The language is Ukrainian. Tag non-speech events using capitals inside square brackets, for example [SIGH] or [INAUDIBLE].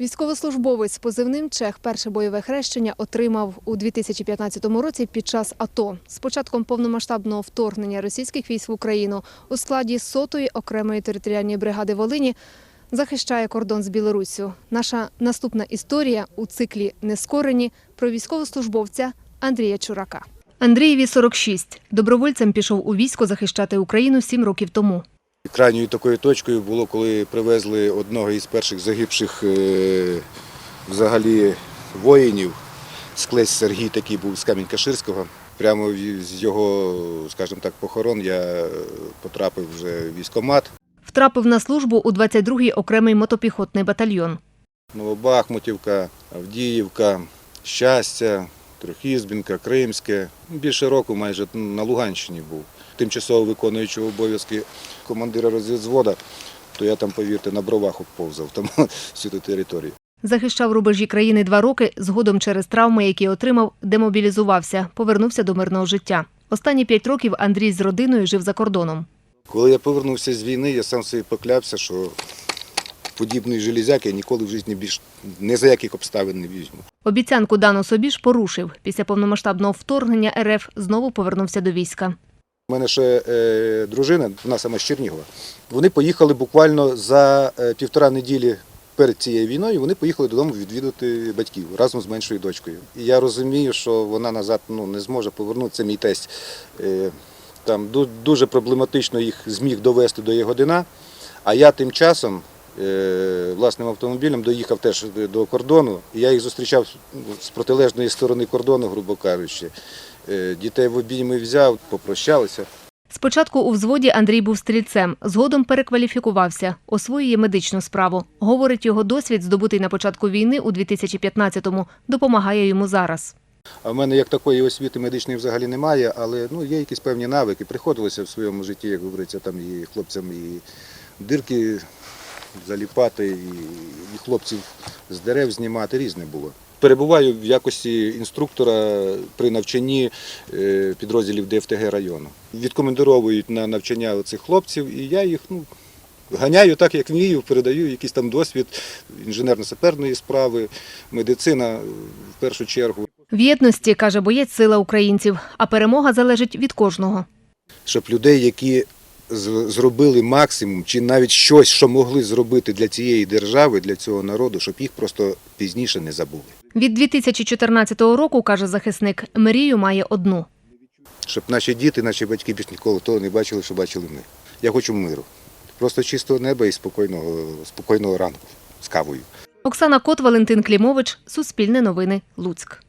Військовослужбовець з позивним Чех перше бойове хрещення отримав у 2015 році під час АТО. З початком повномасштабного вторгнення російських військ в Україну у складі сотої окремої територіальної бригади Волині захищає кордон з Білоруссю. Наша наступна історія у циклі Нескорені про військовослужбовця Андрія Чурака. Андрієві 46. Добровольцем пішов у військо захищати Україну сім років тому. Крайньою такою точкою було, коли привезли одного із перших загибших е, взагалі воїнів. Склесь Сергій такий був з Камінь-Каширського. Прямо з його, скажімо так, похорон я потрапив вже в військкомат. Втрапив на службу у 22-й окремий мотопіхотний батальйон. Новобахмутівка, Авдіївка, Щастя, Трьохізбінка, Кримське. Більше року майже на Луганщині був. Тимчасово виконуючий обов'язки командира розвідзвода, то я там, повірте, на бровах повзав там [LAUGHS] всю ту територію. Захищав рубежі країни два роки, згодом через травми, які отримав, демобілізувався, повернувся до мирного життя. Останні п'ять років Андрій з родиною жив за кордоном. Коли я повернувся з війни, я сам собі поклявся, що подібної железяки я ніколи в житті більш не за яких обставин не візьму. Обіцянку дану собі ж порушив. Після повномасштабного вторгнення РФ знову повернувся до війська. У мене ще е, дружина, вона сама з Чернігова. Вони поїхали буквально за е, півтора неділі перед цією війною. Вони поїхали додому відвідати батьків разом з меншою дочкою. І я розумію, що вона назад ну, не зможе повернутися. Мій тесть е, там дуже проблематично їх зміг довести до Ягодина. А я тим часом власним автомобілем доїхав теж до кордону. І я їх зустрічав з протилежної сторони кордону, грубо кажучи. Е, Дітей в обійми взяв, попрощалися. Спочатку у взводі Андрій був стрільцем, згодом перекваліфікувався, освоює медичну справу. Говорить, його досвід, здобутий на початку війни у 2015-му, допомагає йому зараз. А в мене як такої освіти медичної взагалі немає, але ну, є якісь певні навики. Приходилося в своєму житті, як говориться, там і хлопцям і дирки заліпати, і, і хлопців з дерев знімати, різне було. Перебуваю в якості інструктора при навчанні е, підрозділів ДФТГ району. Відкомендовують на навчання цих хлопців, і я їх ну, ганяю так, як вмію, передаю якийсь там досвід інженерно-саперної справи, медицина в першу чергу. В єдності, каже боєць, сила українців, а перемога залежить від кожного. щоб людей, які зробили максимум, чи навіть щось, що могли зробити для цієї держави, для цього народу, щоб їх просто пізніше не забули. Від 2014 року, каже захисник, мрію має одну. Щоб наші діти, наші батьки більш ніколи того не бачили, що бачили ми. Я хочу миру. Просто чистого неба і спокійного, спокійного ранку з кавою. Оксана Кот, Валентин Клімович, Суспільне новини, Луцьк.